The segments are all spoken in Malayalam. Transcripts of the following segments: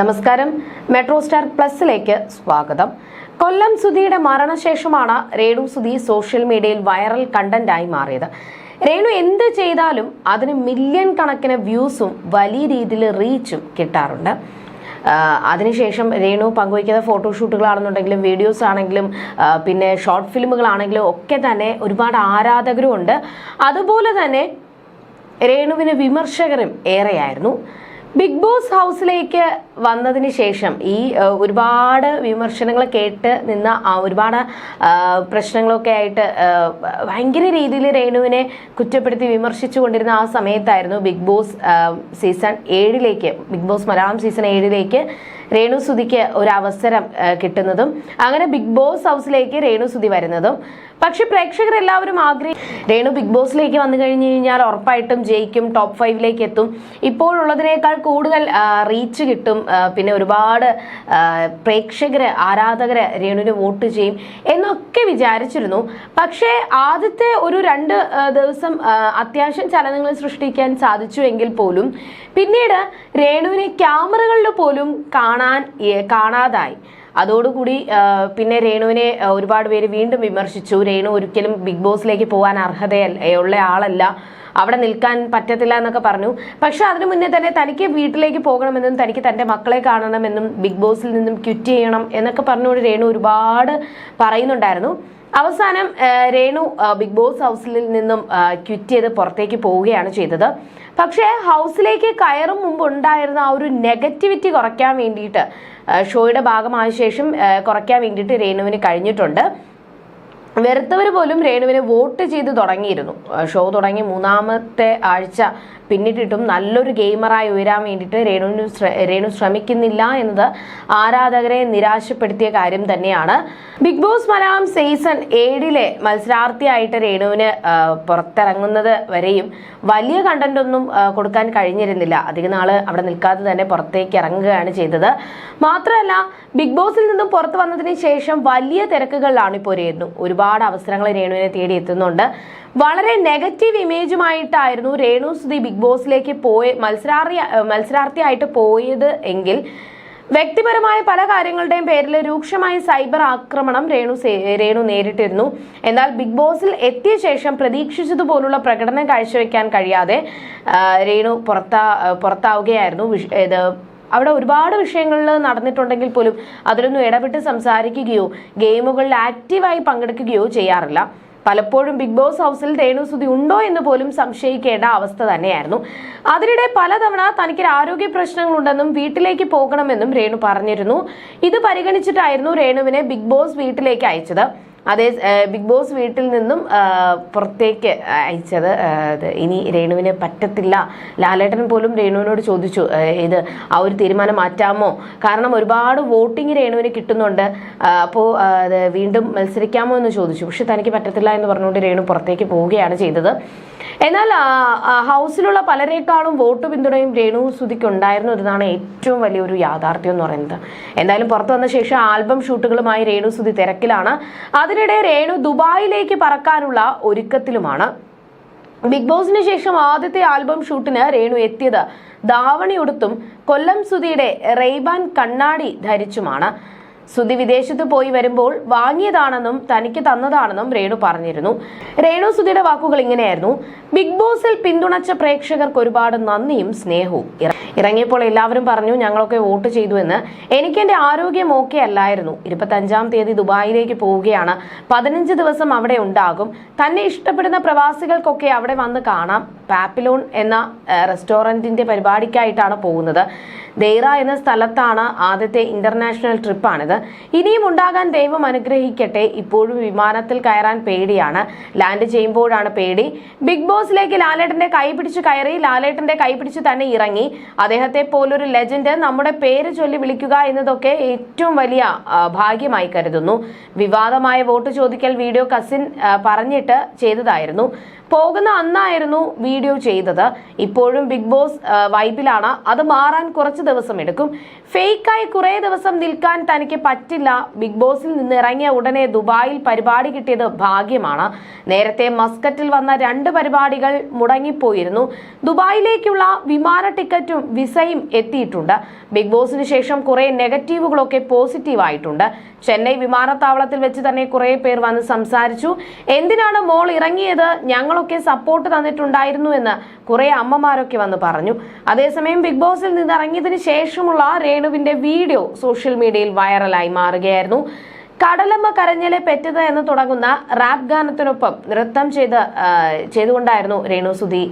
നമസ്കാരം. മെട്രോ സ്റ്റാർ പ്ലസിലേക്ക് സ്വാഗതം. കൊല്ലം സുധിയുടെ മരണശേഷമാണ് രേണു സുധി സോഷ്യൽ മീഡിയയിൽ വൈറൽ കണ്ടന്റായി മാറിയത്. രേണു എന്ത് ചെയ്താലും അതിന് മില്യൺ കണക്കിന് വ്യൂസും വലിയ രീതിയിൽ റീച്ചും കിട്ടാറുണ്ട്. അതിനുശേഷം രേണു പങ്കുവയ്ക്കുന്ന ഫോട്ടോഷൂട്ടുകളാണെന്നുണ്ടെങ്കിലും വീഡിയോസ് ആണെങ്കിലും പിന്നെ ഷോർട്ട് ഫിലിമുകളാണെങ്കിലും ഒക്കെ തന്നെ ഒരുപാട് ആരാധകരും ഉണ്ട് അതുപോലെ തന്നെ രേണുവിന് വിമർശകരും ഏറെയായിരുന്നു. ബിഗ് ബോസ് ഹൗസിലേക്ക് വന്നതിന് ശേഷം ഈ ഒരുപാട് വിമർശനങ്ങൾ കേട്ട് നിന്ന ഒരുപാട് പ്രശ്നങ്ങളൊക്കെ ആയിട്ട് ഭയങ്കര രീതിയിൽ രേണുവിനെ കുറ്റപ്പെടുത്തി വിമർശിച്ചു കൊണ്ടിരുന്ന ആ സമയത്തായിരുന്നു ബിഗ് ബോസ് സീസൺ ഏഴിലേക്ക് ബിഗ് ബോസ് മലയാളം സീസൺ ഏഴിലേക്ക് രേണു സുധിക്ക് ഒരു അവസരം കിട്ടുന്നതും അങ്ങനെ ബിഗ് ബോസ് ഹൗസിലേക്ക് രേണു സുധി വരുന്നതും പക്ഷെ പ്രേക്ഷകർ എല്ലാവരും ആഗ്രഹി രേണു ബിഗ് ബോസിലേക്ക് വന്നു കഴിഞ്ഞു കഴിഞ്ഞാൽ ഉറപ്പായിട്ടും ജയിക്കും ടോപ്പ് ഫൈവിലേക്ക് എത്തും. ഇപ്പോഴുള്ളതിനേക്കാൾ കൂടുതൽ റീച്ച് കിട്ടും. പിന്നെ ഒരുപാട് പ്രേക്ഷകര് ആരാധകര് രേണുവിന് വോട്ട് ചെയ്യും എന്നൊക്കെ വിചാരിച്ചിരുന്നു. പക്ഷേ ആദ്യത്തെ ഒരു രണ്ട് ദിവസം അത്യാവശ്യം ചലനങ്ങൾ സൃഷ്ടിക്കാൻ സാധിച്ചു എങ്കിൽ പോലും പിന്നീട് രേണുവിനെ ക്യാമറകളിൽ പോലും കാണാൻ കാണാതായി. അതോടുകൂടി പിന്നെ രേണുവിനെ ഒരുപാട് പേര് വീണ്ടും വിമർശിച്ചു. രേണു ഒരിക്കലും ബിഗ് ബോസിലേക്ക് പോകാൻ അർഹതയല്ല ഉള്ള ആളല്ല. അവിടെ നിൽക്കാൻ പറ്റത്തില്ല എന്നൊക്കെ പറഞ്ഞു. പക്ഷെ അതിനു മുന്നേ തന്നെ തനിക്ക് വീട്ടിലേക്ക് പോകണമെന്നും തനിക്ക് തന്റെ മക്കളെ കാണണമെന്നും ബിഗ് ബോസിൽ നിന്നും ക്വിറ്റ് ചെയ്യണം എന്നൊക്കെ പറഞ്ഞുകൊണ്ട് രേണു ഒരുപാട് പറയുന്നുണ്ടായിരുന്നു. അവസാനം രേണു ബിഗ് ബോസ് ഹൗസിൽ നിന്നും ക്വിറ്റ് ചെയ്ത് പുറത്തേക്ക് പോവുകയാണ് ചെയ്തത്. പക്ഷേ ഹൗസിലേക്ക് കയറും മുമ്പ് ഉണ്ടായിരുന്ന ആ ഒരു നെഗറ്റിവിറ്റി കുറയ്ക്കാൻ വേണ്ടിയിട്ട് ഷോയുടെ ഭാഗമായ ശേഷം കുറയ്ക്കാൻ വേണ്ടിയിട്ട് രേണുവിന് കഴിഞ്ഞിട്ടുണ്ട്. വെറുത്തവർ പോലും രേണുവിനെ വോട്ട് ചെയ്ത് തുടങ്ങിയിരുന്നു. ഷോ തുടങ്ങി. മൂന്നാമത്തെ ആഴ്ച പിന്നിട്ടിട്ടും നല്ലൊരു ഗെയിമറായി ഉയരാൻ വേണ്ടിയിട്ട് രേണുവിന് രേണു ശ്രമിക്കുന്നില്ല എന്നത് ആരാധകരെ നിരാശപ്പെടുത്തിയ കാര്യം തന്നെയാണ്. ബിഗ് ബോസ് മലയാളം സീസൺ ഏഴിലെ മത്സരാർത്ഥിയായിട്ട് രേണുവിന് പുറത്തിറങ്ങുന്നത് വരെയും വലിയ കണ്ടന്റ് ഒന്നും കൊടുക്കാൻ കഴിഞ്ഞിരുന്നില്ല. അധിക നാൾ അവിടെ നിൽക്കാതെ തന്നെ പുറത്തേക്ക് ഇറങ്ങുകയാണ് ചെയ്തത്. മാത്രമല്ല ബിഗ് ബോസിൽ നിന്നും പുറത്തു വന്നതിന് ശേഷം വലിയ തിരക്കുകളിലാണ് ഇപ്പോൾ രേണു. ഒരുപാട് അവസരങ്ങൾ രേണുവിനെ തേടി എത്തുന്നുണ്ട്. വളരെ നെഗറ്റീവ് ഇമേജുമായിട്ടായിരുന്നു രേണു സുധി ബിഗ് ബോസിലേക്ക് പോയ മത്സരാർത്ഥി മത്സരാർത്ഥിയായിട്ട് പോയത് എങ്കിൽ വ്യക്തിപരമായ പല കാര്യങ്ങളുടെയും പേരിൽ രൂക്ഷമായ സൈബർ ആക്രമണം രേണു രേണു നേരിട്ടിരുന്നു. എന്നാൽ ബിഗ് ബോസിൽ എത്തിയ ശേഷം പ്രതീക്ഷിച്ചതുപോലുള്ള പ്രകടനം കാഴ്ചവെക്കാൻ കഴിയാതെ രേണു പുറത്താ പുറത്താവുകയായിരുന്നു. അവിടെ ഒരുപാട് വിഷയങ്ങളിൽ നടന്നിട്ടുണ്ടെങ്കിൽ പോലും അതിലൊന്നും ഇടപെട്ട് സംസാരിക്കുകയോ ഗെയിമുകളിൽ ആക്റ്റീവായി പങ്കെടുക്കുകയോ ചെയ്യാറില്ല. പലപ്പോഴും ബിഗ് ബോസ് ഹൗസിൽ രേണു സുധി ഉണ്ടോ എന്ന് പോലും സംശയിക്കേണ്ട അവസ്ഥ തന്നെയായിരുന്നു. അതിനിടെ പലതവണ തനിക്ക് ആരോഗ്യ പ്രശ്നങ്ങളുണ്ടെന്നും വീട്ടിലേക്ക് പോകണമെന്നും രേണു പറഞ്ഞിരുന്നു. ഇത് പരിഗണിച്ചിട്ടായിരുന്നു രേണുവിനെ ബിഗ് ബോസ് വീട്ടിലേക്ക് അയച്ചത്. അതേ ബിഗ് ബോസ് വീട്ടിൽ നിന്നും പുറത്തേക്ക് അയച്ചത് ഇനി രേണുവിന് പറ്റത്തില്ല. ലാലേട്ടൻ പോലും രേണുവിനോട് ചോദിച്ചു ഇത് ആ ഒരു തീരുമാനം മാറ്റാമോ? കാരണം ഒരുപാട് വോട്ടിംഗ് രേണുവിന് കിട്ടുന്നുണ്ട്. അപ്പോൾ വീണ്ടും മത്സരിക്കാമോ എന്ന് ചോദിച്ചു. പക്ഷെ തനിക്ക് പറ്റത്തില്ല എന്ന് പറഞ്ഞുകൊണ്ട് രേണു പുറത്തേക്ക് പോവുകയാണ് ചെയ്തത്. എന്നാൽ ഹൗസിലുള്ള പലരെക്കാളും വോട്ട് പിന്തുണയും രേണു സുധിക്ക് ഉണ്ടായിരുന്നു എന്നതാണ് ഏറ്റവും വലിയൊരു യാഥാർത്ഥ്യം എന്ന് പറയുന്നത്. എന്തായാലും പുറത്തു വന്ന ശേഷം ആൽബം ഷൂട്ടുകളുമായി രേണു സുധി തിരക്കിലാണ്. അതിനിടെ രേണു ദുബായിലേക്ക് പറക്കാനുള്ള ഒരുക്കത്തിലുമാണ്. ബിഗ് ബോസിന് ശേഷം ആദ്യത്തെ ആൽബം ഷൂട്ടിന് രേണു എത്തിയത് ധാവണി ഉടുത്തും കൊല്ലം സുധിയുടെ റെയ്ബാൻ കണ്ണാടി ധരിച്ചുമാണ്. സുധി വിദേശത്ത് പോയി വരുമ്പോൾ വാങ്ങിയതാണെന്നും തനിക്ക് തന്നതാണെന്നും രേണു പറഞ്ഞിരുന്നു. രേണു സുധിയുടെ വാക്കുകൾ ഇങ്ങനെയായിരുന്നു. ബിഗ് ബോസിൽ പിന്തുണച്ച പ്രേക്ഷകർക്ക് ഒരുപാട് നന്ദിയും സ്നേഹവും. ഇറങ്ങിയപ്പോൾ എല്ലാവരും പറഞ്ഞു ഞങ്ങളൊക്കെ വോട്ട് ചെയ്തു എന്ന്. എനിക്ക് എന്റെ ആരോഗ്യം ഓക്കെ അല്ലായിരുന്നു. ഇരുപത്തഞ്ചാം തീയതി ദുബായിലേക്ക് പോവുകയാണ്. പതിനഞ്ച് ദിവസം അവിടെ ഉണ്ടാകും. തന്നെ ഇഷ്ടപ്പെടുന്ന പ്രവാസികൾക്കൊക്കെ അവിടെ വന്ന് കാണാം. പാപ്പിലോൺ എന്ന റെസ്റ്റോറന്റിന്റെ പരിപാടിക്കായിട്ടാണ് പോകുന്നത്. ദൈറ എന്ന സ്ഥലത്താണ് ആദ്യത്തെ ഇന്റർനാഷണൽ ട്രിപ്പാണിത്. ഇനിയും ഉണ്ടാകാൻ ദൈവം അനുഗ്രഹിക്കട്ടെ. ഇപ്പോഴും വിമാനത്തിൽ കയറാൻ പേടിയാണ്. ലാൻഡ് ചെയ്യുമ്പോഴാണ് പേടി. ബിഗ് ബോസിലേക്ക് ലാലേട്ടന്റെ കൈ പിടിച്ച് കയറി ലാലേട്ടന്റെ കൈ പിടിച്ച് തന്നെ ഇറങ്ങി. അദ്ദേഹത്തെ പോലൊരു ലെജൻഡ് നമ്മുടെ പേര് ചൊല്ലി വിളിക്കുക എന്നതൊക്കെ ഏറ്റവും വലിയ ഭാഗ്യമായി കരുതുന്നു. വിവാദമായ വോട്ട് ചോദിക്കൽ വീഡിയോ കസിൻ പറഞ്ഞിട്ട് ചെയ്തതായിരുന്നു. പോകുന്ന അന്നായിരുന്നു വീഡിയോ ചെയ്തത്. ഇപ്പോഴും ബിഗ് ബോസ് വൈബിലാണ്. അത് മാറാൻ കുറച്ച് ദിവസം എടുക്കും. ഫേക്കായി കുറേ ദിവസം നിൽക്കാൻ തനിക്ക് പറ്റില്ല. ബിഗ് ബോസിൽ നിന്ന് ഇറങ്ങിയ ഉടനെ ദുബായിൽ പരിപാടി കിട്ടിയത് ഭാഗ്യമാണ്. നേരത്തെ മസ്കറ്റിൽ വന്ന രണ്ട് പരിപാടികൾ മുടങ്ങിപ്പോയിരുന്നു. ദുബായിലേക്കുള്ള വിമാന ടിക്കറ്റും വിസയും എത്തിയിട്ടുണ്ട്. ബിഗ് ബോസിന് ശേഷം കുറെ നെഗറ്റീവുകളൊക്കെ പോസിറ്റീവായിട്ടുണ്ട് ചെന്നൈ വിമാനത്താവളത്തിൽ വെച്ച് തന്നെ കുറെ പേർ വന്ന് സംസാരിച്ചു. എന്തിനാണ് മോൾ ഇറങ്ങിയത്? ഞങ്ങളൊക്കെ സപ്പോർട്ട് തന്നിട്ടുണ്ടായിരുന്നു എന്ന് കുറെ അമ്മമാരൊക്കെ വന്ന് പറഞ്ഞു. അതേസമയം ബിഗ് ബോസിൽ നിന്ന് ഇറങ്ങിയതിന് ശേഷമുള്ള രേണുവിന്റെ വീഡിയോ സോഷ്യൽ മീഡിയയിൽ വൈറലായി മാറുകയായിരുന്നു. കടലമ്മ കരഞ്ഞലെ പെറ്റത് എന്ന് തുടങ്ങുന്ന റാപ്പ് ഗാനത്തിനൊപ്പം നൃത്തം ചെയ്ത് ചെയ്തുകൊണ്ടായിരുന്നു രേണു സുധി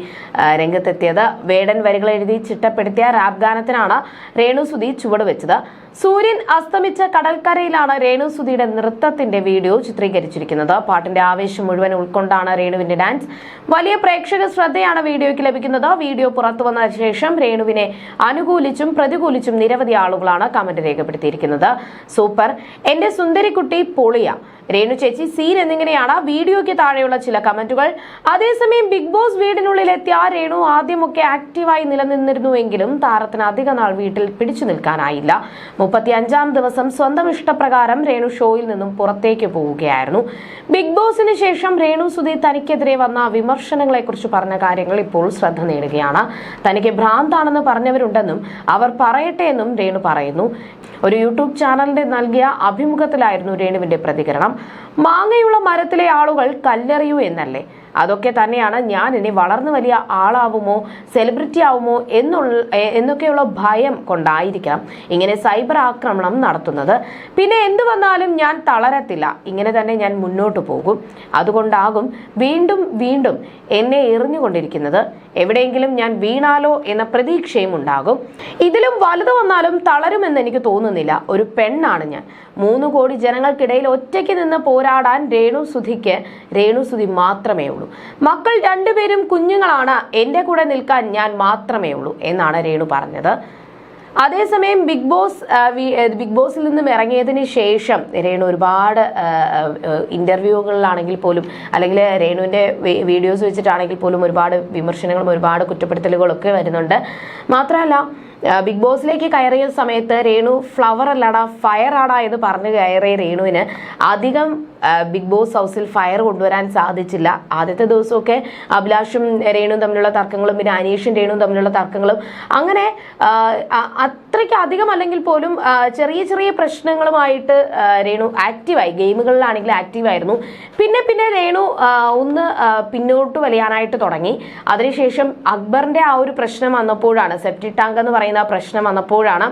ആ, രംഗത്തെത്തിയത്. വേടൻ വരികൾ എഴുതി ചിട്ടപ്പെടുത്തിയ റാപ്പ് ഗാനത്തിനാണ് രേണു സുധി ചുവട് വെച്ചത് സൂര്യൻ അസ്തമിച്ച കടൽക്കരയിലാണ് രേണു സുധിയുടെ നൃത്തത്തിന്റെ വീഡിയോ ചിത്രീകരിച്ചിരിക്കുന്നത്. പാട്ടിന്റെ ആവേശം മുഴുവൻ ഉൾക്കൊണ്ടാണ് രേണുവിന്റെ ഡാൻസ്. വലിയ പ്രേക്ഷക ശ്രദ്ധയാണ് വീഡിയോയ്ക്ക് ലഭിക്കുന്നത്. വീഡിയോ പുറത്തു വന്ന ശേഷം രേണുവിനെ അനുകൂലിച്ചും പ്രതികൂലിച്ചും നിരവധി ആളുകളാണ് കമന്റ് രേഖപ്പെടുത്തിയിരിക്കുന്നത്. സൂപ്പർ. എന്റെ സുന്ദരിക്കുട്ടി പൊളിയ. രേണു ചേച്ചി സീൻ എന്നിങ്ങനെയാണ് വീഡിയോയ്ക്ക് താഴെയുള്ള ചില കമന്റുകൾ. അതേസമയം ബിഗ് ബോസ് വീടിനുള്ളിൽ എത്തിയ രേണു ആദ്യമൊക്കെ ആക്റ്റീവായി നിലനിന്നിരുന്നുവെങ്കിലും താരത്തിന് അധിക നാൾ വീട്ടിൽ പിടിച്ചു നിൽക്കാനായില്ല. മുപ്പത്തി അഞ്ചാം ദിവസം സ്വന്തം ഇഷ്ടപ്രകാരം രേണു ഷോയിൽ നിന്നും പുറത്തേക്ക് പോവുകയായിരുന്നു. ബിഗ് ബോസിന് ശേഷം രേണു സുധി തനിക്കെതിരെ വന്ന വിമർശനങ്ങളെ കുറിച്ച് പറഞ്ഞ കാര്യങ്ങൾ ഇപ്പോൾ ശ്രദ്ധ നേടുകയാണ്. തനിക്ക് ഭ്രാന്താണെന്ന് പറഞ്ഞവരുണ്ടെന്നും അവർ പറയട്ടെ എന്നും രേണു പറയുന്നു. ഒരു യൂട്യൂബ് ചാനലിന്റെ നൽകിയ അഭിമുഖത്തിലായിരുന്നു രേണുവിന്റെ പ്രതികരണം. മാങ്ങയുള്ള മരത്തിലെ ആളുകൾ കല്ലെറിയൂ എന്നല്ലേ? അതൊക്കെ തന്നെയാണ് ഞാൻ ഇനി വളർന്നു വലിയ ആളാവുമോ സെലിബ്രിറ്റി ആവുമോ എന്നുള്ള എന്നൊക്കെയുള്ള ഭയം കൊണ്ടായിരിക്കാം ഇങ്ങനെ സൈബർ ആക്രമണം നടത്തുന്നത്. പിന്നെ എന്തു വന്നാലും ഞാൻ തളരത്തില്ല. ഇങ്ങനെ തന്നെ ഞാൻ മുന്നോട്ട് പോകും. അതുകൊണ്ടാകും വീണ്ടും വീണ്ടും എന്നെ എറിഞ്ഞുകൊണ്ടിരിക്കുന്നത്. എവിടെയെങ്കിലും ഞാൻ വീണാലോ എന്ന പ്രതീക്ഷയും ഉണ്ടാകും. ഇതിലും വലുത് വന്നാലും തളരുമെന്ന് എനിക്ക് തോന്നുന്നില്ല. ഒരു പെണ്ണാണ് ഞാൻ. മൂന്ന് കോടി ജനങ്ങൾക്കിടയിൽ ഒറ്റയ്ക്ക് നിന്ന് പോരാടാൻ രേണു സുധിക്ക് രേണു സുധി മാത്രമേ ഉള്ളൂ. മക്കൾ രണ്ടുപേരും കുഞ്ഞുങ്ങളാണ്. എന്റെ കൂടെ നിൽക്കാൻ ഞാൻ മാത്രമേ ഉള്ളൂ എന്നാണ് രേണു പറഞ്ഞത്. അതേസമയം ബിഗ് ബോസ് ബിഗ് ബോസിൽ നിന്നും ഇറങ്ങിയതിന് ശേഷം രേണു ഒരുപാട് ഇന്റർവ്യൂകളിലാണെങ്കിൽ പോലും അല്ലെങ്കിൽ രേണുവിന്റെ വീഡിയോസ് വെച്ചിട്ടാണെങ്കിൽ പോലും ഒരുപാട് വിമർശനങ്ങളും ഒരുപാട് കുറ്റപ്പെടുത്തലുകളൊക്കെ വരുന്നുണ്ട്. മാത്രമല്ല ബിഗ് ബോസിലേക്ക് കയറിയ സമയത്ത് രേണു ഫ്ലവർ അല്ലടാ ഫയർ ആടാ എന്ന് പറഞ്ഞു കയറിയ രേണുവിന് അധികം ബിഗ് ബോസ് ഹൗസിൽ ഫയർ കൊണ്ടുവരാൻ സാധിച്ചില്ല. ആദ്യത്തെ ദിവസമൊക്കെ അഭിലാഷും രേണുവും തമ്മിലുള്ള തർക്കങ്ങളും പിന്നെ അനീഷും രേണുവും തമ്മിലുള്ള തർക്കങ്ങളും. അങ്ങനെ അത്രയ്ക്ക് അധികം അല്ലെങ്കിൽ പോലും ചെറിയ ചെറിയ പ്രശ്നങ്ങളുമായിട്ട് രേണു ആക്റ്റീവായി ഗെയിമുകളിലാണെങ്കിൽ ആക്റ്റീവായിരുന്നു. പിന്നെ പിന്നെ രേണു ഒന്ന് പിന്നോട്ട് വലിയാനായിട്ട് തുടങ്ങി. അതിനുശേഷം അക്ബറിന്റെ ആ ഒരു പ്രശ്നം വന്നപ്പോഴാണ് സെപ്റ്റി ടാങ്ക് എന്ന് പറയുന്ന പ്രശ്നം വന്നപ്പോഴാണ്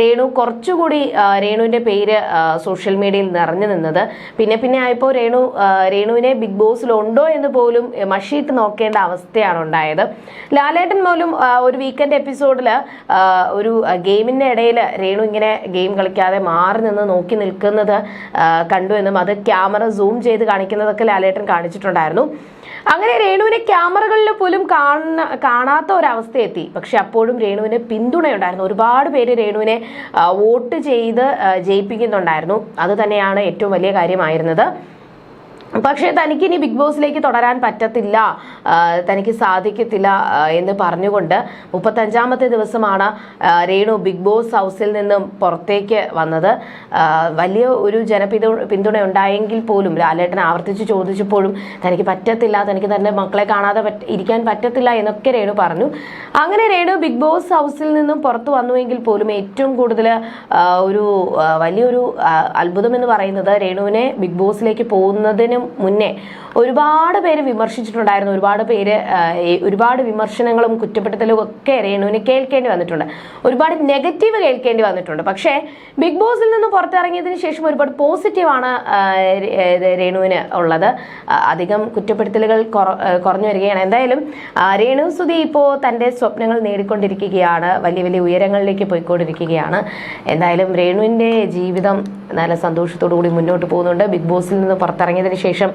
രേണു കുറച്ചുകൂടി രേണുവിന്റെ പേര് സോഷ്യൽ മീഡിയയിൽ നിറഞ്ഞു നിന്നത്. പിന്നെ പിന്നെ ആയപ്പോൾ രേണു രേണുവിനെ ബിഗ് ബോസിൽ ഉണ്ടോ എന്ന് പോലും മഷീട്ട് നോക്കേണ്ട അവസ്ഥയാണ് ഉണ്ടായത്. ലാലേട്ടൻ പോലും ഒരു വീക്കെൻഡ് എപ്പിസോഡിൽ ഒരു ഗെയിമിന്റെ ഇടയിൽ രേണു ഇങ്ങനെ ഗെയിം കളിക്കാതെ മാറി നിന്ന് നോക്കി നിൽക്കുന്നത് കണ്ടു എന്നും അത് ക്യാമറ സൂം ചെയ്ത് കാണിക്കുന്നതൊക്കെ ലാലേട്ടൻ കാണിച്ചിട്ടുണ്ടായിരുന്നു. അങ്ങനെ രേണുവിനെ ക്യാമറകളിൽ പോലും കാണുന്ന കാണാത്ത ഒരവസ്ഥ എത്തി. പക്ഷെ അപ്പോഴും രേണുവിന് പിന്തുണയുണ്ടായിരുന്നു. ഒരുപാട് പേര് രേണുവിനെ വോട്ട് ചെയ്ത് ജയിപ്പിക്കുന്നുണ്ടായിരുന്നു. അത് തന്നെയാണ് ഏറ്റവും വലിയ കാര്യമായിരുന്നത്. പക്ഷേ തനിക്ക് ഇനി ബിഗ് ബോസിലേക്ക് തുടരാൻ പറ്റത്തില്ല. തനിക്ക് സാധിക്കത്തില്ല എന്ന് പറഞ്ഞുകൊണ്ട് മുപ്പത്തഞ്ചാമത്തെ ദിവസമാണ് രേണു ബിഗ് ബോസ് ഹൗസിൽ നിന്നും പുറത്തേക്ക് വന്നത്. വലിയ ഒരു ജനപിന്തു പിന്തുണ ഉണ്ടായെങ്കിൽ പോലും ലാലേട്ടൻ ആവർത്തിച്ച് ചോദിച്ചപ്പോഴും തനിക്ക് പറ്റത്തില്ല തനിക്ക് തന്റെ മക്കളെ കാണാതെ ഇരിക്കാൻ പറ്റത്തില്ല എന്നൊക്കെ രേണു പറഞ്ഞു. അങ്ങനെ രേണു ബിഗ് ബോസ് ഹൗസിൽ നിന്നും പുറത്തു വന്നുവെങ്കിൽ പോലും ഏറ്റവും കൂടുതൽ ഒരു വലിയൊരു അത്ഭുതം എന്ന് പറയുന്നത് രേണുവിനെ ബിഗ് ബോസിലേക്ക് പോകുന്നതിന് മുന്നേ ഒരുപാട് പേര് വിമർശിച്ചിട്ടുണ്ടായിരുന്നു. ഒരുപാട് പേര് ഒരുപാട് വിമർശനങ്ങളും കുറ്റപ്പെടുത്തലും ഒക്കെ രേണുവിന് കേൾക്കേണ്ടി വന്നിട്ടുണ്ട്. ഒരുപാട് നെഗറ്റീവ് കേൾക്കേണ്ടി വന്നിട്ടുണ്ട്. പക്ഷേ ബിഗ് ബോസിൽ നിന്ന് പുറത്തിറങ്ങിയതിന് ശേഷം ഒരുപാട് പോസിറ്റീവാണ് രേണുവിന് ഉള്ളത്. അധികം കുറ്റപ്പെടുത്തലുകൾ കുറഞ്ഞു വരികയാണ്. എന്തായാലും രേണു സുധി ഇപ്പോൾ തന്റെ സ്വപ്നങ്ങൾ നേടിക്കൊണ്ടിരിക്കുകയാണ്. വലിയ വലിയ ഉയരങ്ങളിലേക്ക് പോയിക്കൊണ്ടിരിക്കുകയാണ്. എന്തായാലും രേണുവിന്റെ ജീവിതം നല്ല സന്തോഷത്തോടു കൂടി മുന്നോട്ട് പോകുന്നുണ്ട്. ബിഗ് ബോസിൽ നിന്ന് പുറത്തിറങ്ങിയതിന് ശേഷം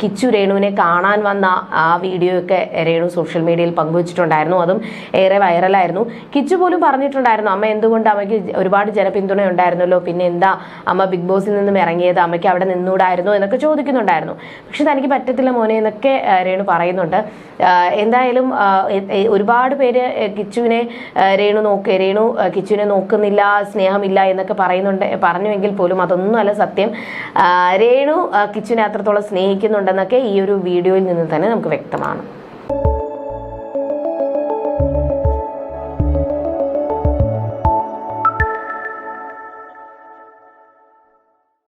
കിച്ചു രേണുവിനെ കാണാൻ വന്ന ആ വീഡിയോ ഒക്കെ രേണു സോഷ്യൽ മീഡിയയിൽ പങ്കുവച്ചിട്ടുണ്ടായിരുന്നു. അതും ഏറെ വൈറലായിരുന്നു. കിച്ചു പോലും പറഞ്ഞിട്ടുണ്ടായിരുന്നു അമ്മ എന്തുകൊണ്ട് അമ്മയ്ക്ക് ഒരുപാട് ജനപിന്തുണ ഉണ്ടായിരുന്നല്ലോ പിന്നെ എന്താ അമ്മ ബിഗ് ബോസിൽ നിന്നും ഇറങ്ങിയത്? അമ്മയ്ക്ക് അവിടെ നിന്നൂടായിരുന്നു? എന്നൊക്കെ ചോദിക്കുന്നുണ്ടായിരുന്നു. പക്ഷെ തനിക്ക് പറ്റത്തില്ല മോനെ എന്നൊക്കെ രേണു പറയുന്നുണ്ട്. എന്തായാലും ഒരുപാട് പേര് കിച്ചുവിനെ രേണു നോക്ക് രേണു കിച്ചുവിനെ നോക്കുന്നില്ല സ്നേഹമില്ല എന്നൊക്കെ പറയുന്നുണ്ട് പറഞ്ഞുവെങ്കിൽ പോലും അതൊന്നുമല്ല സത്യം. രേണു കിച്ചുവിനെ അത്രത്തോളം സ്നേഹിക്കുന്നുണ്ടെന്നൊക്കെ ഈ ഒരു വീഡിയോയിൽ നിന്ന് തന്നെ നമുക്ക് വ്യക്തമാണ്.